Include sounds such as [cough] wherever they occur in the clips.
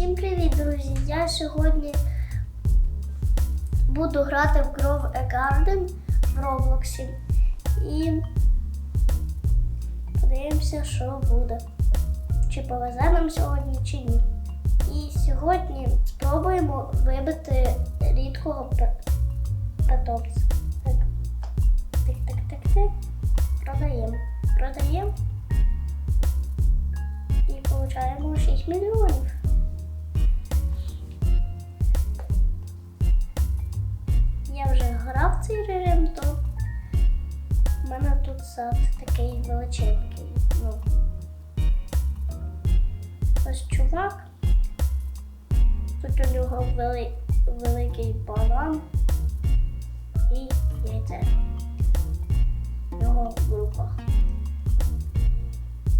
Всім привіт, друзі! Я сьогодні буду грати в Grove a Garden в Роблоксі. І подивимося, що буде. Чи повезе нам сьогодні, чи ні. І сьогодні спробуємо вибити рідкого питомця. Так. Так, так, так, так. Продаємо. Продаємо. І получаємо 6 мільйонів. Режим, то в мене тут сад такий величенький. Ну. Ось чувак. Тут у нього вели... великий банан і яйце. В нього в руках.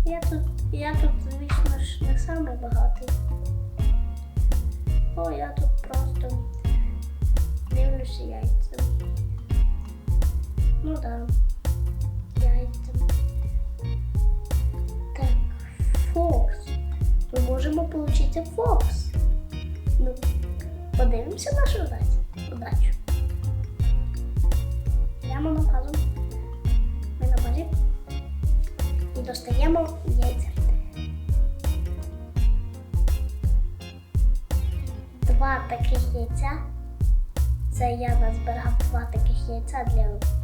Я тут, я тут, звісно ж, не самий багатий. О, я тут просто дивлюся яйцем. Ну да, яйцем. Так, Фокс. Ми можемо отримати Фокс. Ну, подивимося нашу удачу. удачу. Йдемо на базу. Ми на базі. І достаємо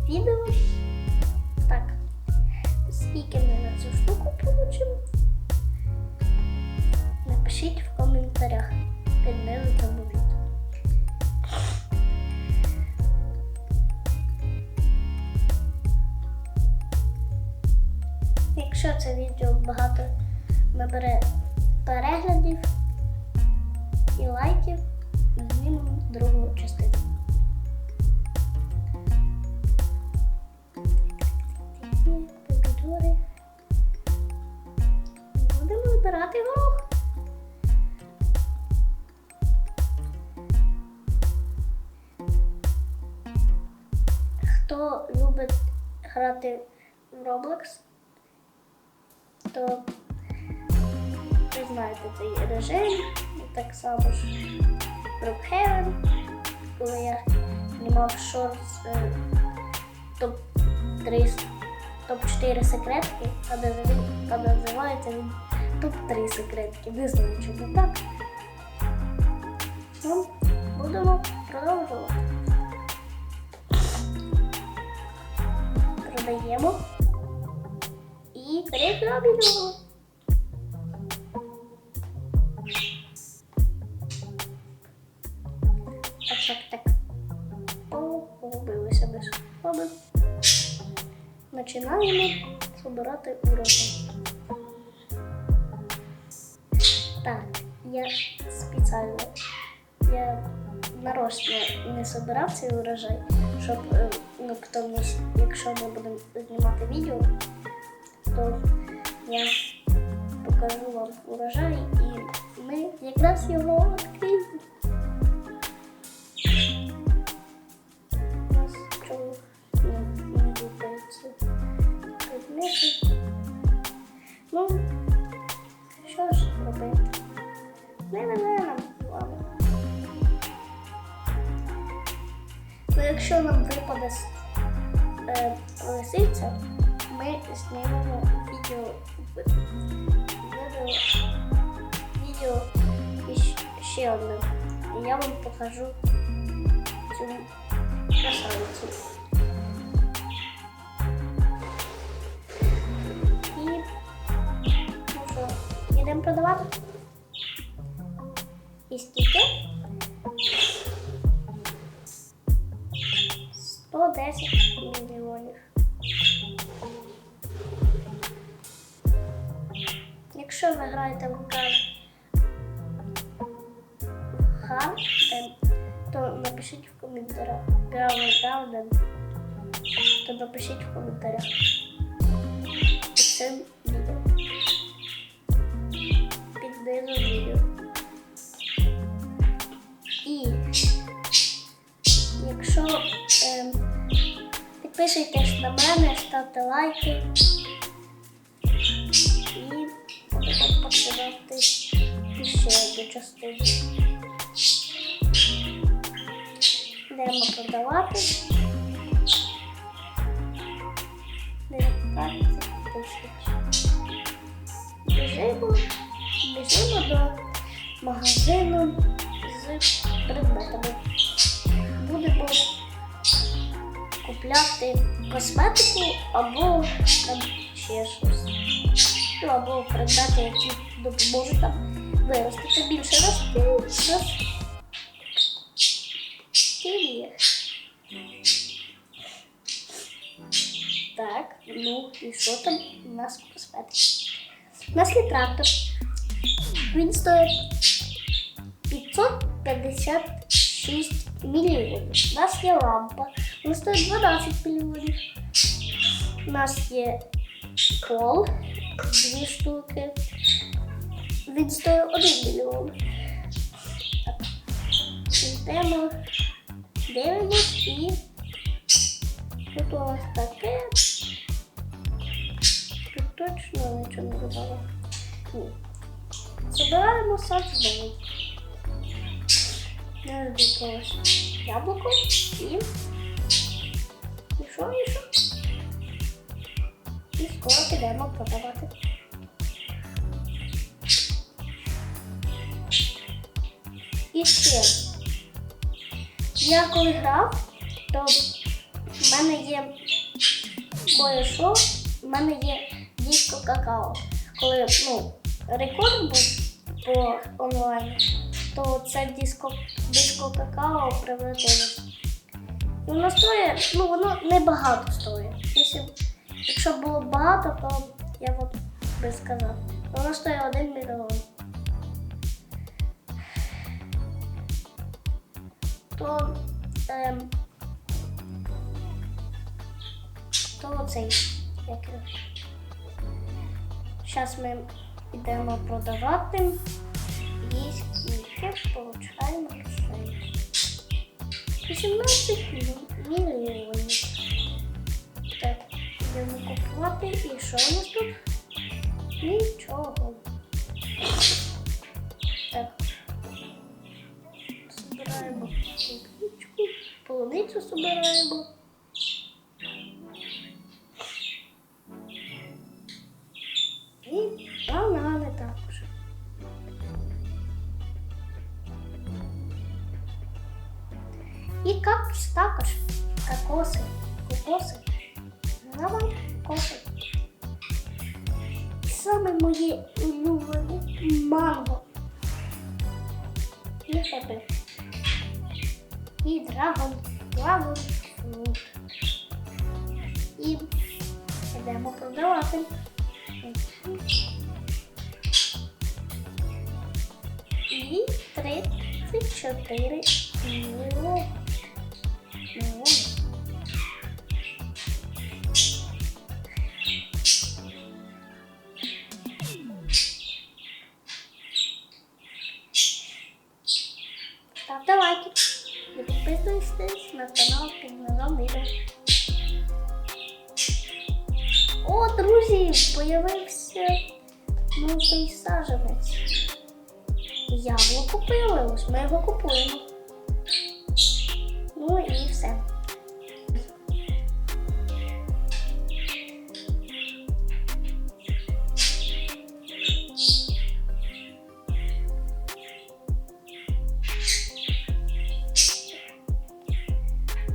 відео. Хто любить грати в Roblox, то ви знаєте цей режим, так само ж Brookhaven, коли я знімав шортс е, топ-3, топ-4 секретки, а називається він топ-3 секретки. Не знаю, чому так. Ну, будемо продовжувати. Продаємо. І перекладемо. Так, так, так. Погубилися без сходу. Починаємо збирати урожай. Так, я спеціально. Я нарочно не збирав цей урожай, щоб ну, потім, якщо ми будемо знімати відео, то я покажу вам урожай і ми якраз його відкриємо. Ну, що ж робити? Не не не нам. Ну, якщо нам випаде лисиця, ми знімемо відео відео, ще одне. І я вам покажу цю красавицю. І ну що, йдемо продавати? І скільки? 110 мільйонів. Якщо ви граєте в гар, е, то напишіть в коментарях. То напишіть в коментарях. Під цим відео. Під низом відео. Підписуйтесь на мене, ставте лайки і будемо починати одну частину. Йдемо продавати. 19 тисяч. Біжимо, біжимо до магазину з предметами. Будемо купляти косметику або там ще щось. Ну, або предмети, які допоможуть нам виростити більше рости. Так, ну і що там у нас в косметиці? У нас є трактор. Він стоїть 556 мільйонів. У нас є лампа. Вона стоїть 12 мільйонів. У нас є пол, дві штуки. Він стоїть 1 мільйон. Йдемо, дивимось і тут таке. Тут точно нічого не додала. Ні. Забираємо. Не розбіглося. Яблуко і. І що, і скоро підемо продавати. І ще. Я коли грав, то в мене є кое-що, в мене є диско какао. Коли ну, рекорд був по онлайну, то це диско, диско какао превратилось. Воно стоїть, ну воно не багато стоїть. Якщо, якщо було багато, то я б би сказав. Воно стоїть 1 мільйон. То, ем, то оцей, як. Зараз ми йдемо продавати і скільки получаємо. 18 мі- мільйонів. Так, йдемо купувати. І що у нас тут? Нічого. Так. Збираємо полуничку, полуницю збираємо. Саме моє улюблене манго. І тебе. І драгон, драгон фрут. І йдемо продавати. І 34 мільйони. Мільйони. Появився новий саженець. Яблуко появилось, ми його купуємо. Ну і все.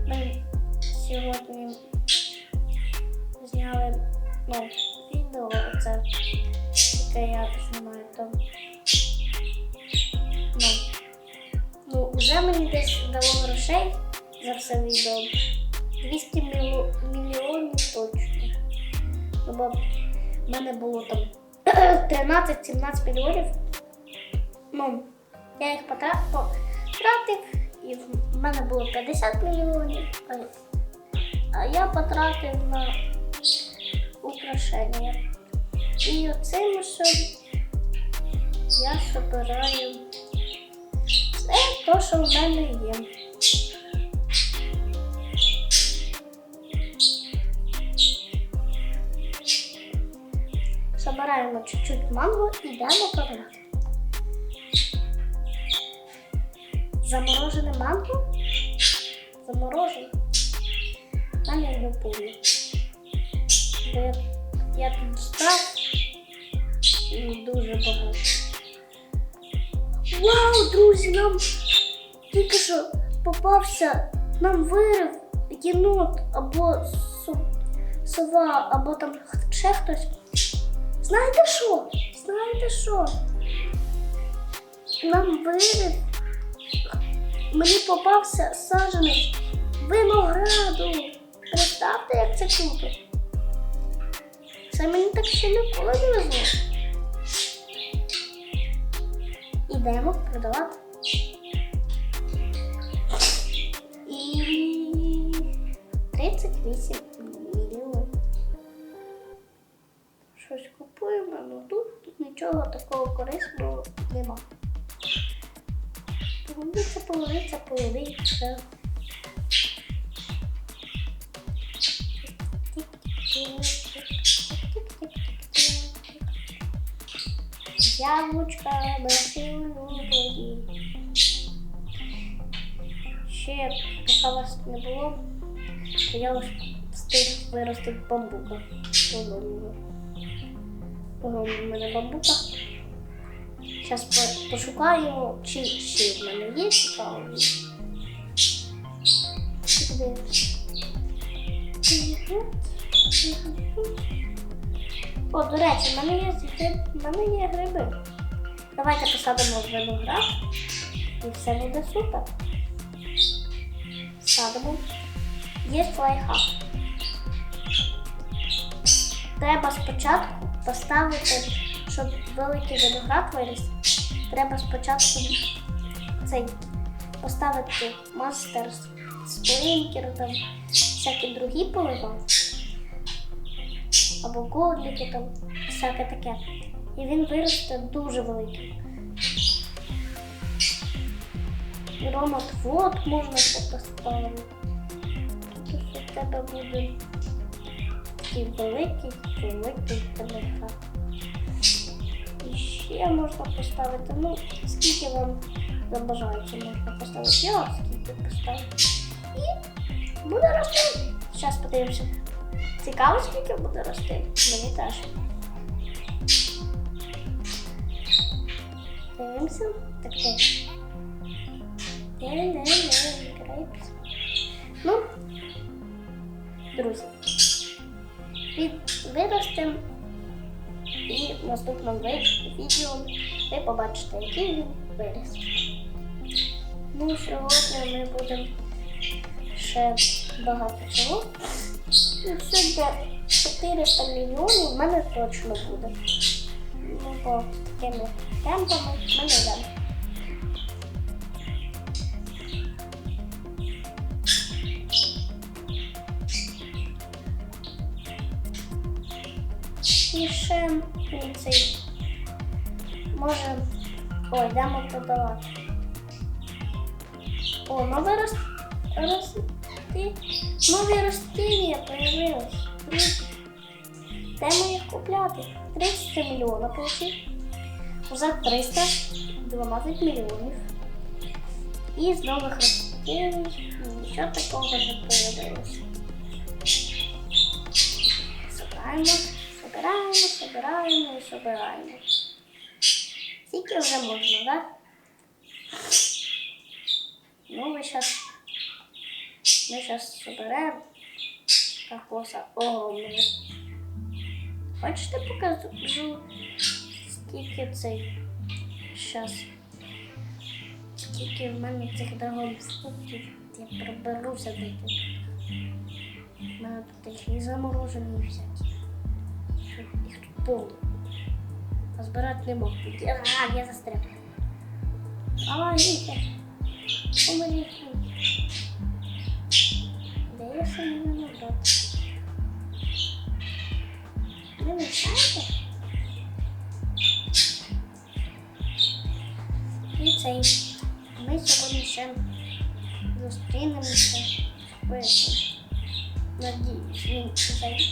Ми сьогодні зняли ну, яке я знімаю там. Ну, ну, вже мені десь дало грошей за все відео. 200 міло- мільйонів точно. Ну, бо в мене було там [clears throat] 13-17 мільйонів. Ну, я їх потра- потратив, і в мене було 50 мільйонів. А я потратив на украшення. І оцим все я збираю все те, що в мене є. Собираємо чуть-чуть манго і йдемо продавати. Заморожене манго? Заморожене? Я не помню. Я, тут став дуже багато. Вау, друзі, нам тільки що попався, нам вирив єнот або сова, або там ще хтось. Знаєте що? Знаєте що? Нам вирив. Мені попався саджанець винограду. Представте, як це круто. Це мені так ще ніколи не везло. Ідемо продавати. І 38 мільйонів. Щось купуємо, але тут, тут нічого такого корисного нема. Половиця, половиця, половиця. Яблучка насилують. Ще поки вас не було, я вже встиг виростити бамбука. Ого, в мене бамбука. Зараз по- пошукаємо, чи в мене є цікаво. Де? О, до речі, в мене є в мене є гриби. Давайте посадимо в виноград і все буде супер. Садимо. Є лайфхак. Треба спочатку поставити, щоб великий виноград виріс. Треба спочатку цей поставити мастер сплинкер, там всякі другі поливати. Або годліки там, всяке таке. І він виросте дуже великий. І ромат-вод можна поставити. Тут у тебе буде такий великий, великий телефон. І ще можна поставити, ну, скільки вам забажається, можна поставити. Я скільки поставити. І буде рости. Зараз подивимося. Цікаво, скільки буде рости. Мені теж. Дивимося. Так теж. Ну, друзі. Виростемо і в наступному відео ви побачите, який він виріс. Ну, сьогодні ми будемо ще багато чого. І 400 мільйонів в мене точно буде. Ну, бо такими темпами ми не йдемо. І ще цей може. Ой, йдемо продавати. О, нове роз... рости. Нові. Друзі. Де ми їх купляти? 30 мільйона получив. Уже 312 мільйонів. І з нових ростінь нічого такого не появилось. Собираємо, собираємо, собираємо і собираємо. Скільки вже можна, так? Ну, ми зараз ми зараз соберемо кокоса. Ого, ми. Хочете покажу, скільки цей зараз. Скільки в мене цих драгонфруктів. Я проберуся до тут. У мене тут ще і заморожені всякі. Їх тут повно. А збирати не можу. А, я застряг. А, ні. Помогите. Сам не могу. Ви мішаєте? І цей. Ми сьогодні ще зустрінемося з поетом. Надіюсь, він зайде,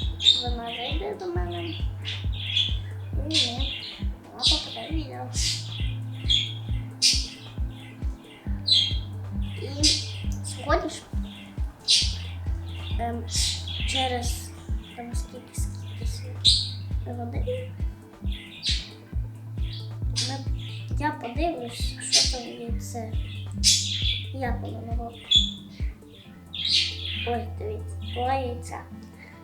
вона зайде до мене. І ні. Вона попаде в відео. заходиш ем, через там скільки скільки. Ми- Я подивлюсь, що там є це. Як воно. Ой, дивіться, яйця.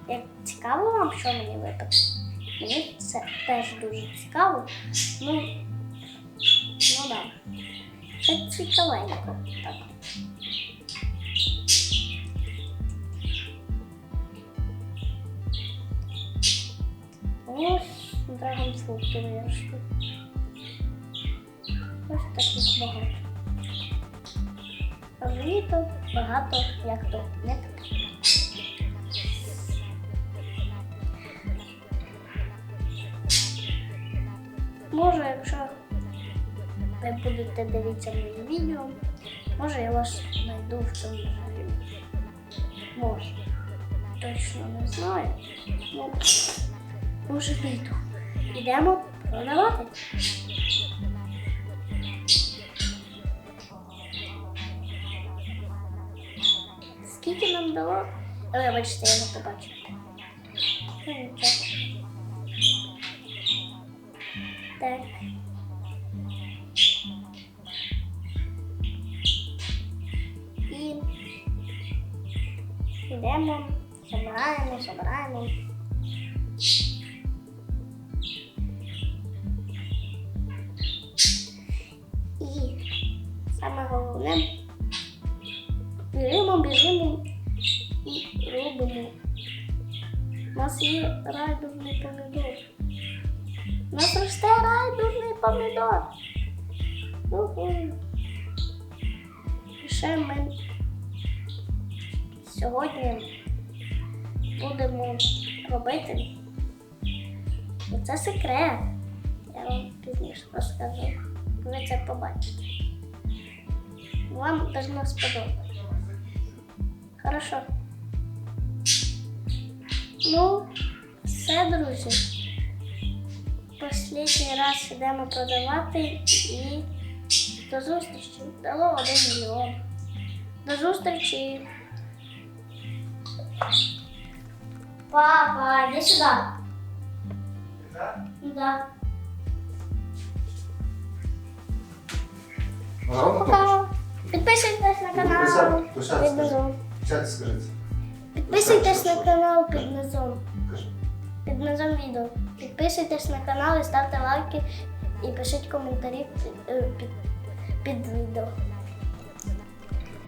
Як цікаво вам, що мені випаде? Мені це теж дуже цікаво. Ну, ну да. Це цікавенько. Так. Ось драгонфрукти виросли. Ось таких багато. А мені тут багато як то не потрібно. Може, якщо ви будете дивитися мої відео, може я вас знайду в тому відео. Може. Точно не знаю. Ну, може знайду. Ідемо продавати. Скільки нам дало? Ой, бачите, я не побачив. Ну. Так. І йдемо, забираємо, забираємо. Головне біжимо, біжимо і робимо. У нас є райдурний помідор. У нас росте райдурний помідор. І ще ми сьогодні будемо робити. Це секрет. Я вам пізніше розкажу. Ви це побачите. Вам должно сподобатися. Хорошо. Ну, все, друзі. Останній раз йдемо продавати і до зустрічі. Дало один мільйон. До зустрічі. Папа, іди сюди. Да. Пока. Підписуйтесь на канал. Під низом. Підписуйтесь на канал під низом. Під низом відео. Підписуйтесь на канал і ставте лайки і пишіть коментарі під, е, під, під відео.